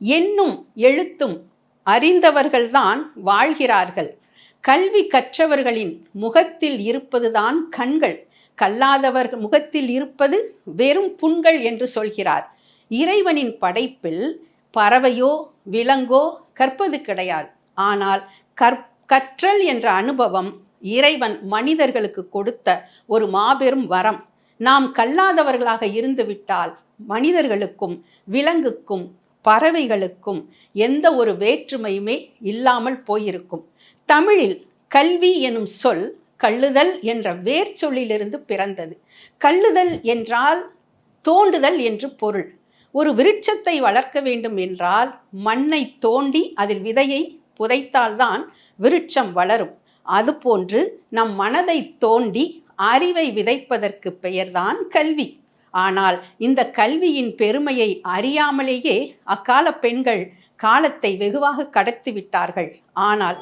என்னும் எழுத்தும் அறிந்தவர்கள்தான் வாழ்கிறார்கள். கல்வி கற்றவர்களின் முகத்தில் இருப்பதுதான் கண்கள். கல்லாதவர் முகத்தில் இருப்பது வெறும் புண்கள் என்று சொல்கிறார். இறைவனின் படைப்பில் பறவையோ விலங்கோ கற்பது கிடையாது. ஆனால் கற் கற்றல் என்ற அனுபவம் இறைவன் மனிதர்களுக்கு கொடுத்த ஒரு மாபெரும் வரம். நாம் கல்லாதவர்களாக இருந்துவிட்டால் மனிதர்களுக்கும் விலங்குக்கும் பறவைகளுக்கும் எந்த ஒரு வேற்றுமையுமே இல்லாமல் போயிருக்கும். தமிழில் கல்வி எனும் சொல் கள்ளுதல் என்ற வேர் சொல்லிலிருந்து பிறந்தது. கள்ளுதல் என்றால் தோண்டுதல் என்று பொருள். ஒரு விருட்சத்தை வளர்க்க வேண்டும் என்றால் மண்ணை தோண்டி அதில் விதையை புதைத்தால்தான் விருட்சம் வளரும். அதுபோன்று நம் மனதை தோண்டி அறிவை விதைப்பதற்கு பெயர்தான் கல்வி. ஆனால் இந்த கல்வியின் பெருமையை அறியாமலேயே அக்கால பெண்கள் காலத்தை வெகுவாக கடத்தி விட்டார்கள் ஆனால்